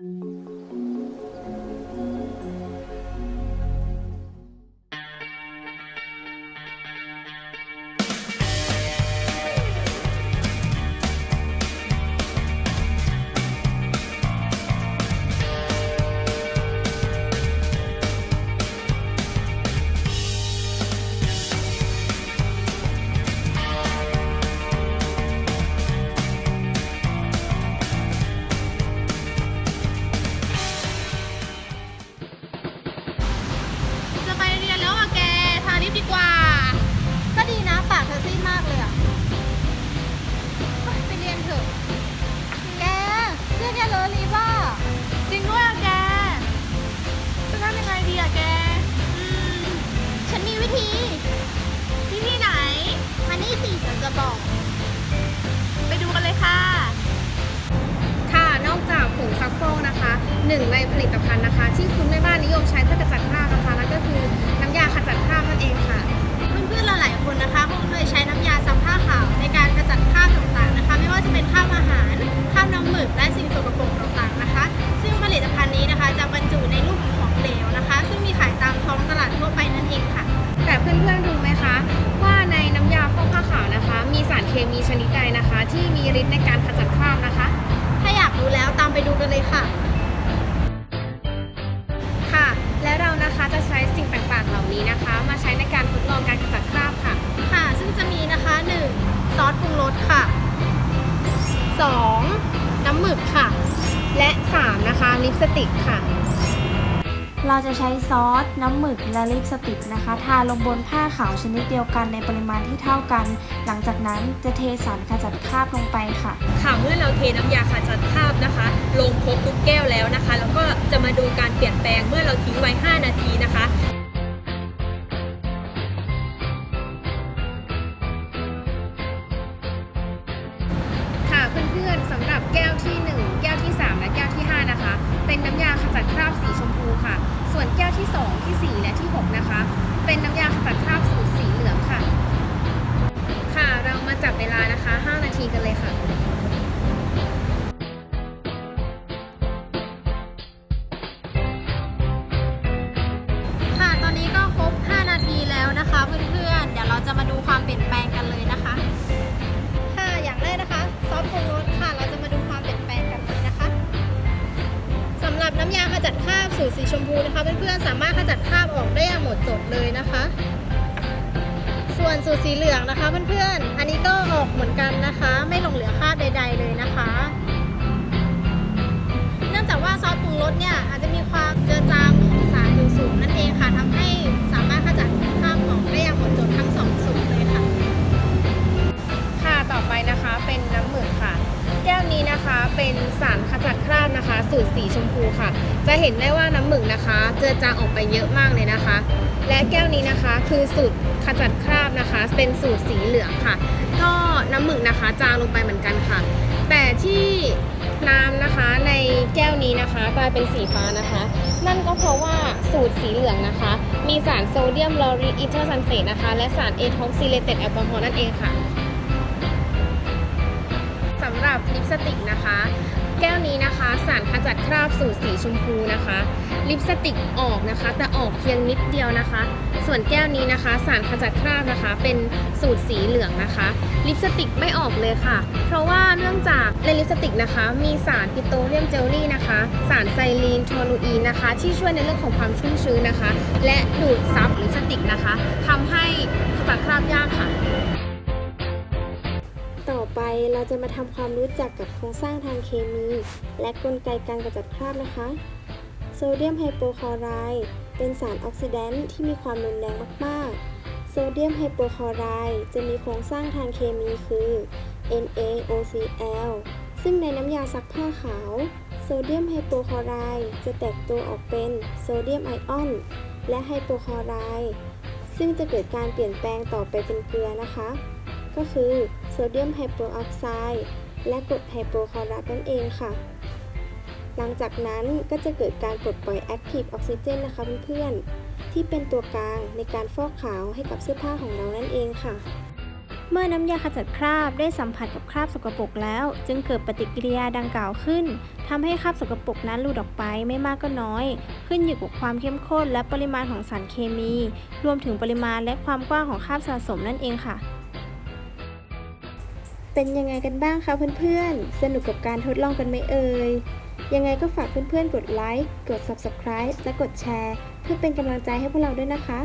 จะ หนึ่งในผลิตภัณฑ์นะคะ ที่คุณแม่บ้านนิยมใช้เพื่อกระจัดคราบนะคะนั่นก็คือน้ำยาขจัดคราบนั่นเองค่ะ เพื่อนๆเราหลายคนนะคะคงเคยใช้น้ำยาซักผ้าขาวในการกระจัดคราบต่างๆนะคะ ไม่ว่าจะเป็นคราบอาหารคราบน้ำหมึกและสิ่งสกปรกต่างๆนะคะ ซึ่งผลิตภัณฑ์นี้นะคะจะบรรจุในรูปของของเหลวนะคะ ซึ่งมีขายตามท้องตลาดทั่วไปนั่นเองค่ะ แต่เพื่อนๆรู้ไหมคะ ว่าในน้ำยาฟอกผ้าขาวนะคะ มีสารเคมีชนิดใดนะคะ ที่มีฤทธิ์ในการขจัดคราบนะคะ ถ้าอยากรู้แล้วตามไปดูกันเลยค่ะค่ะ นะคะลิปสติกค่ะ เราจะใช้ซอส น้ำหมึกและลิปสติกนะคะ ทาลงบนผ้าขาวชนิดเดียวกันในปริมาณที่เท่ากัน หลังจากนั้นจะเทสารขจัดคราบลงไปค่ะ ค่ะเมื่อเราเทน้ำยาขจัดคราบนะคะ ลงครบทุกแก้วแล้วนะคะ แล้วก็จะมาดูการเปลี่ยนแปลงเมื่อเราทิ้งไว้ 5 นาทีนะคะค่ะเพื่อนๆสำหรับแก้ว นะคะ เป็นน้ำยาขจัดคราบสีชมพูค่ะ ส่วนแก้วที่ 2 ที่ 4 และที่ 6 นะคะ เป็นน้ำยาขจัดคราบสูตรสีเหลืองค่ะ ค่ะ เรามาจับเวลานะคะ 5 นาทีกันเลยค่ะค่ะ นะคะเพื่อนๆสามารถขจัดคราบออกได้อย่างหมดจดเลยนะคะ ส่วนสูตรสีเหลืองนะคะเพื่อนๆอันนี้ก็ออกเหมือนกันนะคะ ไม่หลงเหลือคราบใด ๆเลยนะคะ เป็นสารขจัดคราบนะคะ สูตรสีชมพูค่ะ จะเห็นได้ว่าน้ำหมึกนะคะ เจือจางออกไปเยอะมากเลยนะคะ และแก้วนี้นะคะคือสูตรขจัดคราบนะคะ เป็นสูตรสีเหลืองค่ะ ก็น้ำหมึกนะคะจางลงไปเหมือนกันค่ะ แต่ที่น้ำนะคะในแก้วนี้นะคะกลายเป็นสีฟ้านะคะ นั่นก็เพราะว่าสูตรสีเหลืองนะคะ มีสารโซเดียมลอรีอิเทอร์ซัลเฟตนะคะ และสารเอทอกซิเลเตดแอลกอฮอล์นั่นเองค่ะ รับลิปสติกนะคะ แก้วนี้นะคะ สารขจัดคราบสูตรสีชมพูนะคะ ลิปสติกออกนะคะ แต่ออกเพียงนิดเดียวนะคะ ส่วนแก้วนี้นะคะ สารขจัดคราบนะคะ เป็นสูตรสีเหลืองนะคะ ลิปสติกไม่ออกเลยค่ะ เพราะว่าเนื่องจากในลิปสติกนะคะ มีสารปิโตรเลียมเจลลี่นะคะ สารไซลีนโทลูอีนนะคะ ที่ช่วยในเรื่องของความชุ่มชื้นนะคะ และดูดซับลิปสติกนะคะทำให้ขจัดคราบยากค่ะ ไปเราจะมาทำความรู้จักกับโครงสร้างทางเคมี และกลไกการกระจัดคราบนะคะ โซเดียมไฮโปคลอไรด์เป็นสารออกซิแดนต์ที่มีความรุนแรงมากๆ โซเดียมไฮโปคลอไรด์จะมีโครงสร้างทางเคมีคือ NaOCl ซึ่งในน้ำยาซักผ้าขาว โซเดียมไฮโปคลอไรด์จะแตกตัวออกเป็นโซเดียมไอออน และไฮโปคลอไรด์ซึ่งจะเกิดการเปลี่ยนแปลงต่อไปเป็นเกลือนะคะ ก็คือโซเดียมไฮโปออกไซด์และกรดไฮโปคลอรัสนั่นเองค่ะ หลังจากนั้นก็จะเกิดการปลดปล่อยแอคทีฟออกซิเจนนะคะเพื่อนๆ ที่เป็นตัวกลางในการฟอกขาวให้กับเสื้อผ้าของเรานั่นเองค่ะ เมื่อน้ำยาขจัดคราบได้สัมผัสกับคราบสกปรกแล้ว จึงเกิดปฏิกิริยาดังกล่าวขึ้นทำให้คราบสกปรกนั้นหลุดออกไปไม่มากก็น้อย ขึ้นอยู่กับความเข้มข้นและปริมาณของสารเคมี รวมถึงปริมาณและความกว้างของคราบสะสมนั่นเองค่ะ เป็นยังไงกันบ้างคะเพื่อนๆ สนุกกับการทดลองกันไหมเอ่ย ยังไงก็ฝากเพื่อนๆ กดไลค์ กด Subscribe และกดแชร์ เพื่อเป็นกำลังใจให้พวกเราด้วยนะคะ